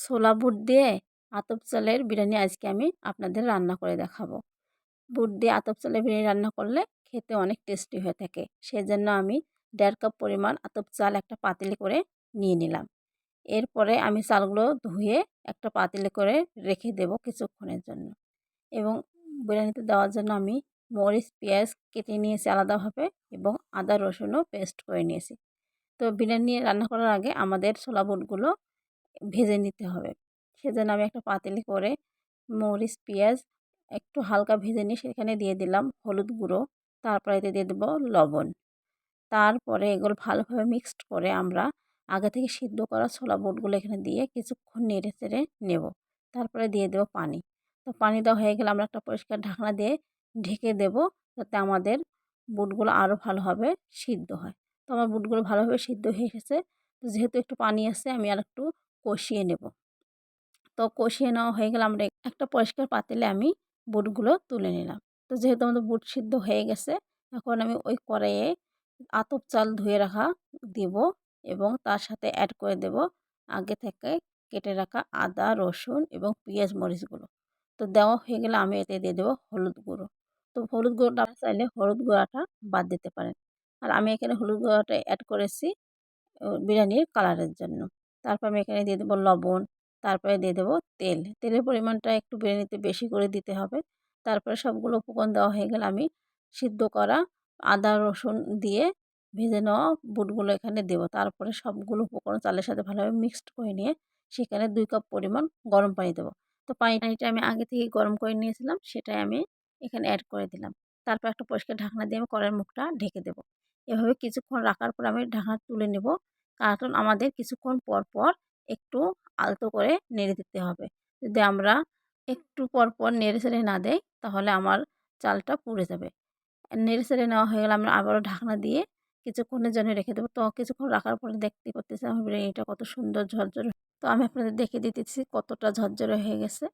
ছোলা বুট দিয়ে আতপ চালের বিরিয়ানি আজকে আমি আপনাদের রান্না করে দেখাবো। বুট দিয়ে আতপ চালের বিরিয়ানি রান্না করলে খেতে অনেক টেস্টি হয়ে থাকে। সেজন্য আমি দেড় কাপ পরিমাণ আতপ চাল একটা পাতিলে করে নিয়ে নিলাম। এরপরে আমি চালগুলো ধুয়ে একটা পাতিলে করে রেখে দেব কিছুক্ষণের জন্য। এবং বিরিয়ানিতে দেওয়ার জন্য আমি মরিচ, পেঁয়াজ কেটে নিয়েছি আলাদাভাবে এবং আদা রসুনও পেস্ট করে নিয়েছি। তো বিরিয়ানি রান্না করার আগে আমাদের ছোলা বুটগুলো ভেজে নিতে হবে। সেজন্য আমি একটা পাতিলি করে মরিচ, পেঁয়াজ একটু হালকা ভেজে নিয়ে সেখানে দিয়ে দিলাম হলুদ গুঁড়ো। তারপরে এতে দিয়ে দেবো লবণ। তারপরে এগুলো ভালোভাবে মিক্সড করে আমরা আগে থেকে সিদ্ধ করা ছোলা বুটগুলো এখানে দিয়ে কিছুক্ষণ নেড়ে চেড়ে নেব। তারপরে দিয়ে দেবো পানি। তো পানি দেওয়া হয়ে গেলে আমরা একটা পরিষ্কার ঢাকনা দিয়ে ঢেকে দেব যাতে আমাদের বুটগুলো আরও ভালোভাবে সিদ্ধ হয়। তো আমার বুটগুলো ভালোভাবে সিদ্ধ হয়ে এসেছে। তো যেহেতু একটু পানি আছে আমি আর একটু কষিয়ে নেব। তো কষিয়ে নেওয়া হয়ে গেলে আমরা একটা পরিষ্কার পাতিলে আমি বুটগুলো তুলে নিলাম। তো যেহেতু আমাদের বুট সিদ্ধ হয়ে গেছে, এখন আমি ওই কড়াইয়ে আতপ চাল ধুয়ে রাখা দেব এবং তার সাথে অ্যাড করে দেব আগে থেকে কেটে রাখা আদা, রসুন এবং পেঁয়াজ মরিচগুলো। তো দেওয়া হয়ে গেলে আমি এতে দিয়ে দেবো হলুদ গুঁড়ো। তো হলুদ গুঁড়োটা চাইলে হলুদ গুঁড়াটা বাদ দিতে পারেন। আর আমি এখানে হলুদ গুঁড়োটা অ্যাড করেছি বিরিয়ানির কালারের জন্য। তারপর আমি এখানে দিয়ে দেবো লবণ, তারপরে দিয়ে দেবো তেল। তেলের পরিমাণটা একটু বিরিয়ানিতে বেশি করে দিতে হবে। তারপরে সবগুলো উপকরণ দেওয়া হয়ে গেলে আমি সিদ্ধ করা আদা, রসুন দিয়ে ভেজে নেওয়া বুটগুলো এখানে দেবো। তারপরে সবগুলো উপকরণ চালের সাথে ভালোভাবে মিক্সড করে নিয়ে সেখানে দুই কাপ পরিমাণ গরম পানি দেবো। তো পানিটা আমি আগে থেকে গরম করে নিয়েছিলাম, সেটাই আমি এখানে অ্যাড করে দিলাম। তারপর একটা পরিষ্কার ঢাকনা দিয়ে আমি কড়াইয়ের মুখটা ঢেকে দেবো। এভাবে কিছুক্ষণ রাখার পর আমি ঢাকনা তুলে নেব। কারণ আমাদের কিছুক্ষণ পর পর একটু আলতো করে নেড়ে দিতে হবে। যদি আমরা একটু পর পর নেড়ে ছেড়ে না দেয় তাহলে আমার চালটা পুড়ে যাবে। নেড়ে ছেড়ে নেওয়া হয়ে গেলে আমরা আবারও ঢাকনা দিয়ে কিছুক্ষণের জন্য রেখে দেবো। তো কিছুক্ষণ রাখার পরে দেখতে করতেছি আমার বিরিয়ানিটা কত সুন্দর ঝরঝরে তো আমি আপনাদের দেখে দিতেছি কতটা ঝরঝরে হয়ে গেছে।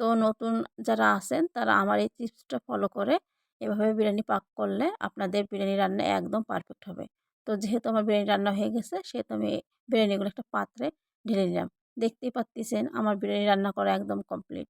তো নতুন যারা আছেন তারা আমার এই টিপসটা ফলো করে এভাবে বিরিয়ানি পাক করলে আপনাদের বিরিয়ানি রান্না একদম পারফেক্ট হবে। তো যেহেতু আমার বিরিয়ানি রান্না হয়ে গেছে, সেহেতু আমি বিরিয়ানিগুলো একটা পাত্রে ঢেলে নিলাম। দেখতেই পাচ্ছেন আমার বিরিয়ানি রান্না করা একদম কমপ্লিট